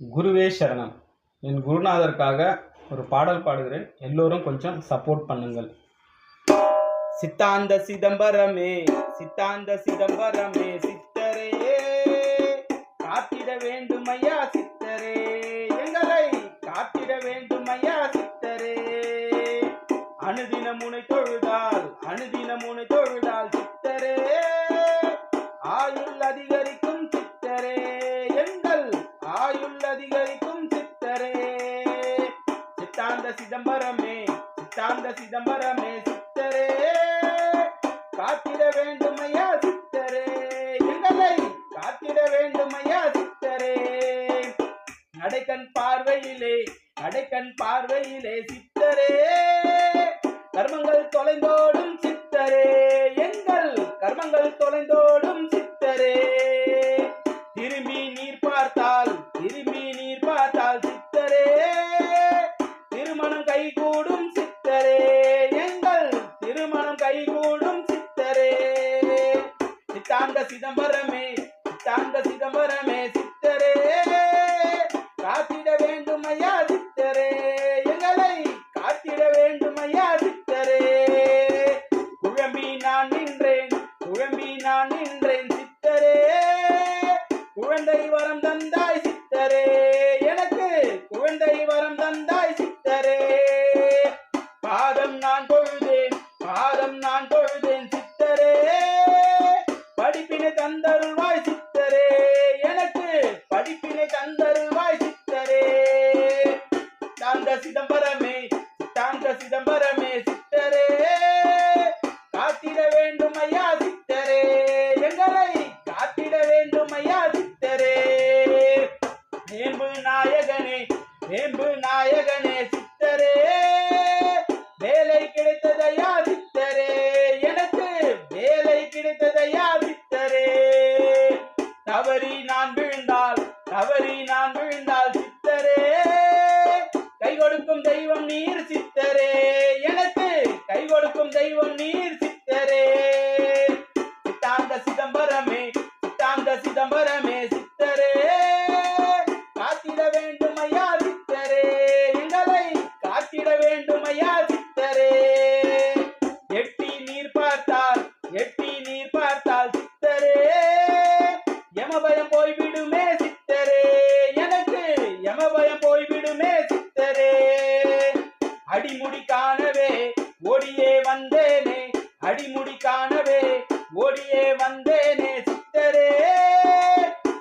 குருவே சரணம். என் குருநாதருக்காக ஒரு பாடல் பாடுகிறேன். எல்லோரும் கொஞ்சம் சப்போர்ட் பண்ணுங்கள். சித்தாந்த சிதம்பரமே சித்தாந்த சிதம்பரமே சித்தரே காத்திட வேண்டும் ஐயா சித்தரே. எங்களை காத்திட வேண்டும் ஐயா சித்தரே. அணுதின முனை தொழுதால் அணுதின முனை ஆயுள் அதிகரிக்கும் சித்தரே. சித்தாந்த சிதம்பரமே சித்தாந்த சிதம்பரமே சித்தரே. காத்திட வேண்டுமையா சித்தரே. எங்களை காத்திட வேண்டுமையா சித்தரே. நடைக்கண் பார்வையிலே நடைக்கண் பார்வையிலே சித்தரே. கர்மங்கள் தொலைந்தோடும் சித்தரே. எங்கள் கர்மங்கள் தொலைந்தோடும் சித்தரே. சிதம்பரமே சித்தாந்த சிதம்பரமே சித்தரே. காத்திட வேண்டும் ஐயா சித்தரே. எங்களை காத்திட வேண்டும் ஐயா சித்தரே. குழம்பி நான் நின்றேன் குழம்பி நான் நின்றேன் சித்தரே. குழந்தை வரம் தந்தாய் சித்தரே. எனக்கு குழந்தை வரம் தந்தாய் சித்தரே. பாதம் நான் நான் விழுந்தால் தவறி நான் விழுந்தால் சித்தரே. கை கொடுக்கும் தெய்வம் நீர் சித்தரே. யமபயம் போய்விடுமே சித்தரே. எனக்கு யமபயம் போய்விடுமே சித்தரே. அடிமுடி காணவே ஓடியே வந்தேனே. அடிமுடி காணவே ஓடியே வந்தேனே சித்தரே.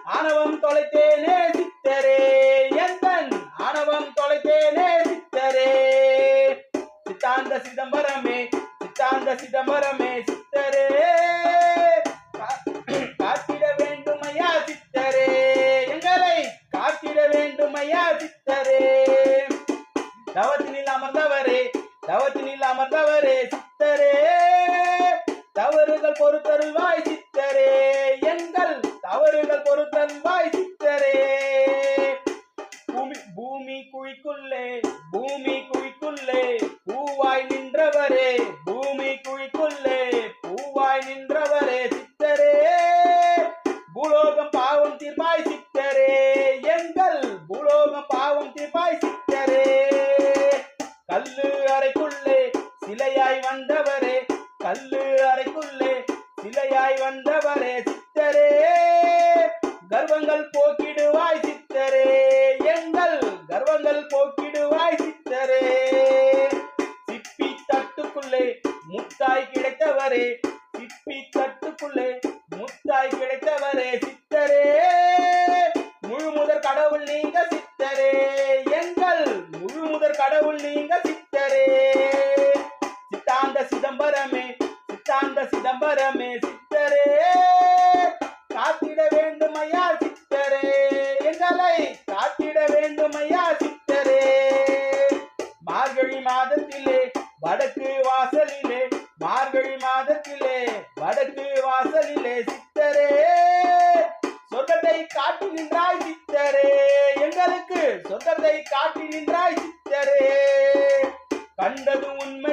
ஆணவம் தொலைத்தேனே சித்தரே. எந்தன் ஆணவம் தொலைத்தேனே சித்தரே. சித்தாந்த சிதம்பரமே சித்தாந்த சிதம்பரமே. தவத்தினில் அமர்ந்தவரே சித்தரே. சிலையாய் வந்தவரே கல்லு அறைக்குள்ளே சிலையாய் வந்தவரே சித்தரே கர்வங்கள் போக்கிடுவாய் சித்தரே எங்கள் கர்வங்கள் போக்கிடுவாய் சித்தரே. சிப்பி தட்டுக்குள்ளே முத்தாய் கிடைத்தவரே சிப்பி தட்டுக்குள்ளே முத்தாய் கிடைத்தவரே சித்தரே. முழு முதற் கடவுள் நீங்க சித்தரே எங்கள் முழு முதற் கடவுள் நீங்க வாசலிலே மார்கழி மாதத்திலே வடக்கு வாசலிலே சித்தரே சொர்க்கத்தை காட்டி நின்றாய் சித்தரே எங்களுக்கு சொர்க்கத்தை காட்டி நின்றாய் சித்தரே. கண்டது உண்மை